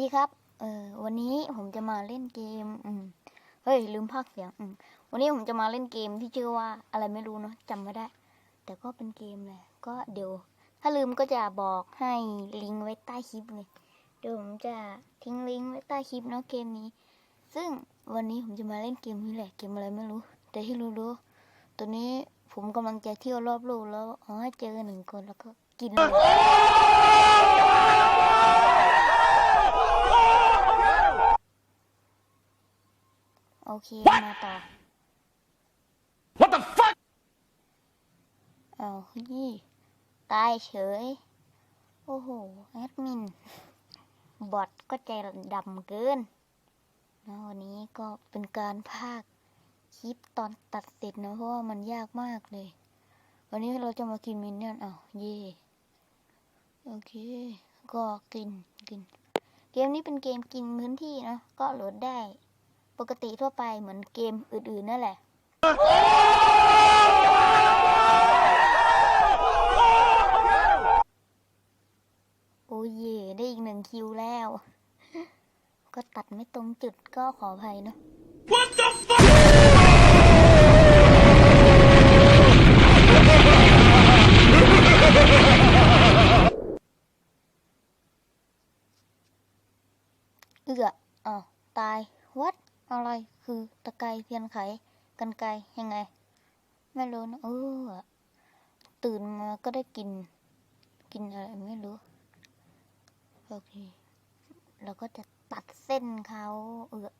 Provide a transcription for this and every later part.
นี่ครับ เออวันนี้ผมจะมาเล่นเกม อืม เฮ้ย ลืมภาคเสียง อืม วันนี้ผมจะมาเล่นเกมที่ชื่อว่าอะไรไม่รู้เนาะจำไม่ได้ แต่ก็เป็นเกมแหละ ก็เดี๋ยว ถ้าลืมก็จะบอกให้ลิงก์ไว้ใต้คลิปเลย เดี๋ยวผมจะทิ้งลิงก์ไว้ใต้คลิปเนาะเกมนี้ ซึ่งวันนี้ผมจะมาเล่นเกมนี้แหละ เกมอะไรไม่รู้ แต่ที่รู้ๆตัวนี้ผมกำลังจะเที่ยวรอบโลกแล้ว อ๋อ เจอหนึ่งคนแล้วก็กินเลย โอเค มาต่อ What the fuck? อ้าวยี่ ตายเฉย โอ้โห แอดมิน บอทก็ใจดำเกินนะวันนี้ก็เป็นการพากย์คลิปตอนตัดเสร็จนะ เพราะว่ามันยากมากเลย วันนี้เราจะมากินมินเนี่ยนอ้าวเย่โอเค ก็กินกิน เกมนี้เป็นเกมกินพื้นที่นะ ก็โหลดได้ ปกติทั่วไปเหมือนเกมอื่น ๆ นั่นแหละ โอ้ยเย่ได้อีกหนึ่งคิวแล้ว ก็ตัดไม่ตรงจุดก็ขออภัยเนาะ What the fuck? เอืออ้าวตายวัด อะไรคือตะไคร้เทียนไขกันไกรยังไง ไม่รู้นะเออตื่นมาก็ได้กิน กินอะไรไม่รู้ โอเค เราก็จะตัดเส้นเขาเออ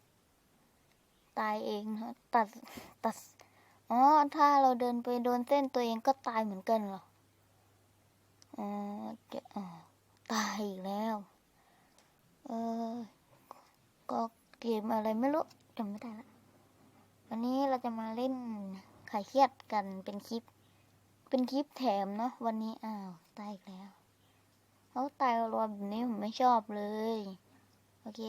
ตายเองนะตัดตัดอ๋อถ้าเราเดินไปโดนเส้นตัวเองก็ตายเหมือนกันเหรออ๋อจะอ๋อตายอีกแล้ว เออก็ เกมอะไรไม่รู้จำไม่ได้ละวันนี้เราจะมาเล่นขายเครียดกันเป็นคลิป เป็นคลิปแถมเนาะวันนี้อ้าวตายอีกแล้วเขาตายรวมแบบนี้ผมไม่ชอบเลยโอเค